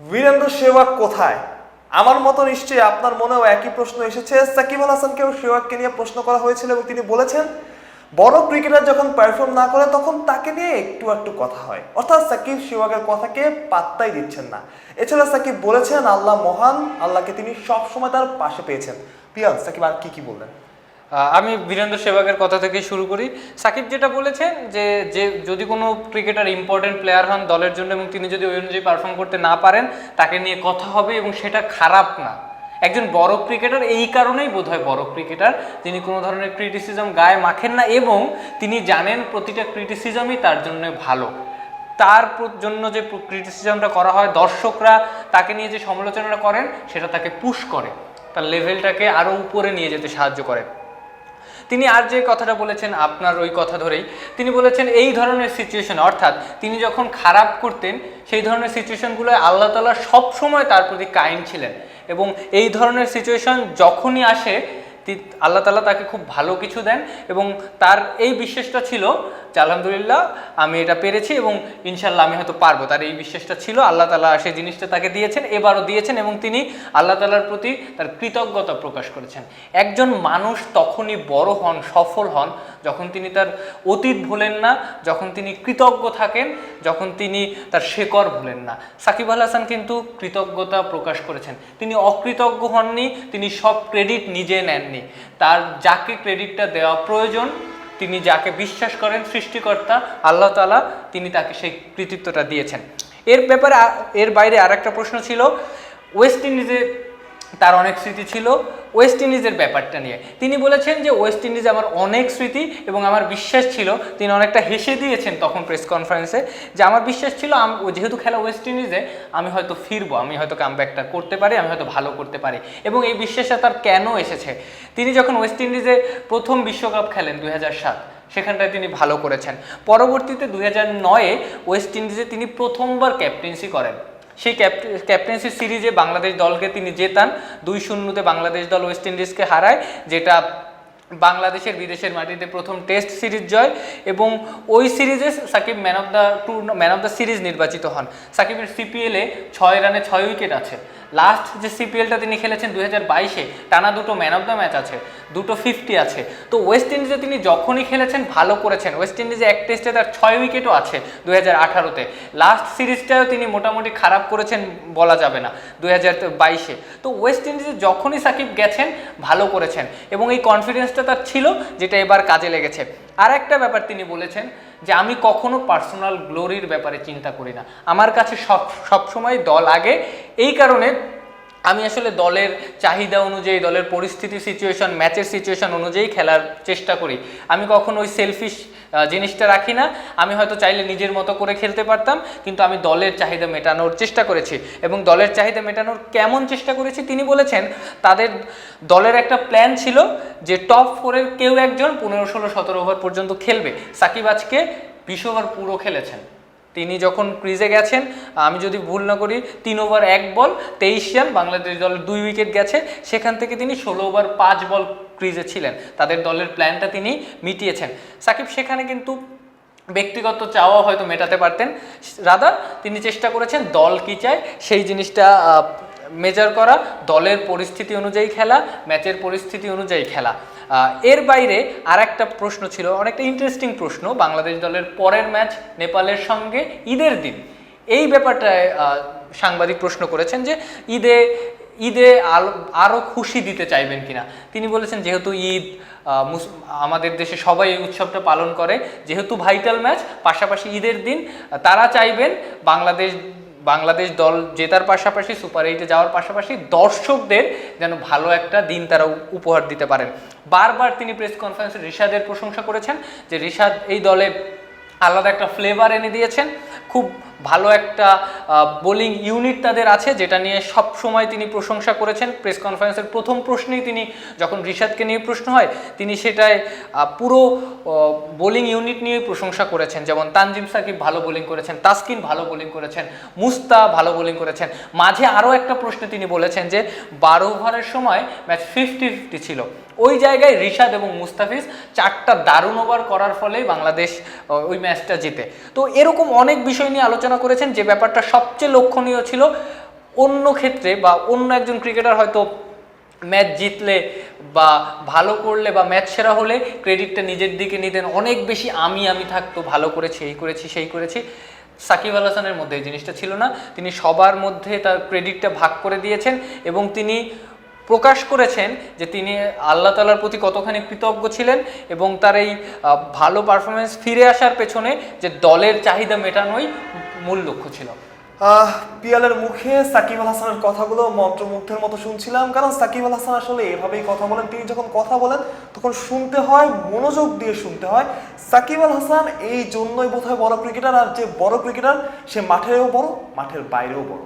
বীরেন্দ্র সেহবাগ কোথায়? আমার মতো নিশ্চয়ই আপনার মনেও একই প্রশ্ন এসেছে। সাকিব আল হাসানকেও সেহবাগকে নিয়ে প্রশ্ন করা হয়েছিল এবং তিনি বলেছেন, বড় ক্রিকেটার যখন পারফর্ম না করে তখন তাকে নিয়ে একটু একটু কথা হয়। অর্থাৎ সাকিব সেহবাগের কথাকে পাত্তাই দিচ্ছেন না। এছাড়া সাকিব বলেছেন, আল্লাহ মহান, আল্লাহকে তিনি সব সময় তার পাশে পেয়েছেন। পিয়াল সাকিব আর কি কি বললেন? আমি বীরেন্দ্র সেবাগের কথা থেকে শুরু করি। সাকিব যেটা বলেছেন যে যে যদি কোনো ক্রিকেটার ইম্পর্টেন্ট প্লেয়ার হন দলের জন্য এবং তিনি যদি ওই অনুযায়ী পারফর্ম করতে না পারেন, তাকে নিয়ে কথা হবে এবং সেটা খারাপ না। একজন বড় ক্রিকেটার এই কারণেই বোধহয় বড় ক্রিকেটার তিনি কোনো ধরনের ক্রিটিসিজম গায়ে মাখেন না এবং তিনি জানেন প্রতিটা ক্রিটিসিজমই তার জন্য ভালো। তার জন্য যে ক্রিটিসিজমটা করা হয় দর্শকরা তাকে নিয়ে যে সমালোচনাটা করেন, সেটা তাকে পুশ করে। তার লেভেলটাকে আরও উপরে নিয়ে যেতে সাহায্য করে। তিনি আর যে কথাটা বলেছেন আপনার ওই কথা ধরেই, তিনি বলেছেন এই ধরনের সিচুয়েশন অর্থাৎ তিনি যখন খারাপ করতেন, সেই ধরনের সিচুয়েশনগুলো আল্লাহ তালা সবসময় তার প্রতি কাইম ছিলেন এবং এই ধরনের সিচুয়েশন যখনই আসে আল্লাহ তালা তাকে খুব ভালো কিছু দেন এবং তার এই বিশ্বাসটা ছিল যে আলহামদুলিল্লাহ আমি এটা পেরেছি এবং ইনশাল্লাহ আমি হয়তো পারব। তার এই বিশ্বাসটা ছিল, আল্লাহ তালা সেই জিনিসটা তাকে দিয়েছেন, এবারও দিয়েছেন এবং তিনি আল্লাহ তালার প্রতি তার কৃতজ্ঞতা প্রকাশ করেছেন। একজন মানুষ তখনই বড় হন, সফল হন, যখন তিনি তার অতীত ভুলেন না, যখন তিনি কৃতজ্ঞ থাকেন, যখন তিনি তার শেকড় ভুলেন না। সাকিব আল হাসান কিন্তু কৃতজ্ঞতা প্রকাশ করেছেন। তিনি অকৃতজ্ঞ হননি, তিনি সব ক্রেডিট নিজে নেননি তার যাকে ক্রেডিটটা দেওয়া প্রয়োজন, তিনি যাকে বিশ্বাস করেন সৃষ্টিকর্তা, আল্লাহ তালা তিনি তাকে সেই কৃতিত্বটা দিয়েছেন। এর ব্যাপারে এর বাইরে আর একটা প্রশ্ন ছিল ওয়েস্ট ইন্ডিজে তার অনেক স্মৃতি ছিল ওয়েস্ট ইন্ডিজের ব্যাপারটা নিয়ে। তিনি বলেছেন যে ওয়েস্ট ইন্ডিজে আমার অনেক স্মৃতি এবং আমার বিশ্বাস ছিল, তিনি অনেকটা হেসে দিয়েছেন তখন প্রেস কনফারেন্সে যে আমার বিশ্বাস ছিল যেহেতু খেলা ওয়েস্ট ইন্ডিজে আমি হয়তো ফিরবো, আমি হয়তো কামব্যাকটা করতে পারি, আমি হয়তো ভালো করতে পারি। এবং এই বিশ্বাসটা তার কেন এসেছে? তিনি যখন ওয়েস্ট ইন্ডিজে প্রথম বিশ্বকাপ খেলেন দুই সাত, সেখানটায় তিনি ভালো করেছেন। পরবর্তীতে দুই হাজার নয়ে ওয়েস্ট ইন্ডিজে তিনি প্রথমবার ক্যাপ্টেন্সি করেন। সেই ক্যাপ্টেন্সি সিরিজে বাংলাদেশ দলকে তিনি জেতান। দুই শূন্যতে বাংলাদেশ দল ওয়েস্ট ইন্ডিজকে হারায়, যেটা বাংলাদেশের বিদেশের মাটিতে প্রথম টেস্ট সিরিজ জয় এবং ওই সিরিজে Shakib man of the tour man of the series নির্বাচিত হন। সাকিবের সিপিএলে ছয় রানে ছয় উইকেট আছে। লাস্ট যে সিপিএলটা তিনি খেলেছেন দুই হাজার বাইশে, টানা দুটো ম্যান অফ দ্য ম্যাচ আছে, দুটো ফিফটি আছে। তো ওয়েস্ট ইন্ডিজে তিনি যখনই খেলেছেন, ভালো করেছেন। ওয়েস্ট ইন্ডিজে এক টেস্টে তার ছয় উইকেটও আছে দুই হাজার আঠারোতে। লাস্ট সিরিজটাও তিনি মোটামুটি খারাপ করেছেন বলা যাবে না, দুই হাজার বাইশে। তো ওয়েস্ট ইন্ডিজে যখনই সাকিব গেছেন, ভালো করেছেন। এবং এই কনফিডেন্সটা তার ছিল, যেটা এবার কাজে লেগেছে। আর একটা ব্যাপার তিনি বলেছেন যে আমি কখনো পার্সোনাল গ্লোরির ব্যাপারে চিন্তা করি না। আমার কাছে সব, সবসময় দল আগে। এই কারণে আমি আসলে দলের চাহিদা অনুযায়ী, দলের পরিস্থিতি সিচুয়েশন ম্যাচের সিচুয়েশন অনুযায়ী খেলার চেষ্টা করি। আমি কখনো ওই সেলফিশ জিনিসটা রাখি না। আমি হয়তো চাইলে নিজের মতো করে খেলতে পারতাম, কিন্তু আমি দলের চাহিদা মেটানোর চেষ্টা করেছি। এবং দলের চাহিদা মেটানোর কেমন চেষ্টা করেছি, তিনি বলেছেন, তাদের দলের একটা প্ল্যান ছিল যে টপ ফোরের কেউ একজন পনেরো, ষোলো, সতেরো ওভার পর্যন্ত খেলবে। সাকিব আজকে বিশ ওভার পুরো খেলেছেন। তিনি যখন ক্রিজে গেছেন, আমি যদি ভুল না করি, তিন ওভার এক বল, তেইশ রান, বাংলাদেশ দলের দুই উইকেট গেছে। সেখান থেকে তিনি ষোলো ওভার পাঁচ বল ক্রিজে ছিলেন। তাদের দলের প্ল্যানটা তিনি মিটিয়েছেন। সাকিব, সেখানে কিন্তু ব্যক্তিগত চাওয়া হয়তো মেটাতে পারতেন। রাদার, তিনি চেষ্টা করেছেন দল কী চায়, সেই জিনিসটা মেজার করা, দলের পরিস্থিতি অনুযায়ী খেলা, ম্যাচের পরিস্থিতি অনুযায়ী খেলা। এর বাইরে আর একটা প্রশ্ন ছিল, অনেকটা ইন্টারেস্টিং প্রশ্ন, বাংলাদেশ দলের পরের ম্যাচ নেপালের সঙ্গে ঈদের দিন। এই ব্যাপারটায় সাংবাদিক প্রশ্ন করেছেন যে ঈদে ঈদে আরও খুশি দিতে চাইবেন কিনা। তিনি বলেছেন, যেহেতু ঈদ আমাদের দেশে সবাই এই উৎসবটা পালন করে, যেহেতু ভাইটাল ম্যাচ পাশাপাশি ঈদের দিন, তারা চাইবেন বাংলাদেশ বাংলাদেশ দল জেতার পাশাপাশি সুপার এইটে যাওয়ার পাশাপাশি দর্শকদের যেন ভালো একটা দিন তারা উপহার দিতে পারেন। বারবার তিনি প্রেস কনফারেন্সে ঋষাদের প্রশংসা করেছেন যে ঋষাদ এই দলে আলাদা একটা ফ্লেভার এনে দিয়েছেন। খুব ভালো একটা বোলিং ইউনিট তাদের আছে, যেটা নিয়ে সব সময় তিনি প্রশংসা করেছেন। প্রেস কনফারেন্সের প্রথম প্রশ্নেই তিনি যখন রিশাদকে নিয়ে প্রশ্ন হয়, তিনি সেটায় পুরো বোলিং ইউনিট নিয়ে প্রশংসা করেছেন। যেমন তানজিম সাকিব ভালো বোলিং করেছেন, তাসকিন ভালো বোলিং করেছেন, মুস্তা ভালো বোলিং করেছেন। মাঝে আরও একটা প্রশ্নে তিনি বলেছেন যে, বারো ওভারের সময় ম্যাচ ফিফটি ফিফটি ছিল। ওই জায়গায় রিশাদ এবং মুস্তাফিজ চারটা দারুণ ওভার করার ফলেই বাংলাদেশ ওই ম্যাচটা জিতে। তো এরকম অনেক বিষয় নিয়ে আলোচনা করেছেন, যে ব্যাপারটা সবচেয়ে লক্ষণীয় ছিল, অন্য ক্ষেত্রে বা অন্য একজন ক্রিকেটার হয়তো ম্যাচ জিতলে বা ভালো করলে বা ম্যাচ সেরা হলে ক্রেডিটটা নিজের দিকে নিতেন, অনেক বেশি আমি আমি থাকতো, ভালো করেছি, এই করেছি, সেই করেছি। সাকিব আল হাসানের মধ্যে এই জিনিসটা ছিল না। তিনি সবার মধ্যে তার ক্রেডিটটা ভাগ করে দিয়েছেন এবং তিনি প্রকাশ করেছেন যে তিনি আল্লাহ তালার প্রতি কতখানি কৃতজ্ঞ ছিলেন এবং তার এই ভালো পারফরমেন্স ফিরে আসার পেছনে যে দলের চাহিদা মেটানোই মূল লক্ষ্য ছিল। পিয়ালের মুখে সাকিব আল হাসানের কথাগুলো মন্ত্রমুগ্ধের মতো শুনছিলাম, কারণ সাকিব আল হাসান আসলে এভাবেই কথা বলেন। তিনি যখন কথা বলেন, তখন শুনতে হয়, মনোযোগ দিয়ে শুনতে হয়। সাকিব আল হাসান এই জন্যই বোধহয় বড় ক্রিকেটার আর যে বড় ক্রিকেটার সে মাঠেও বড়, মাঠের বাইরেও বড়।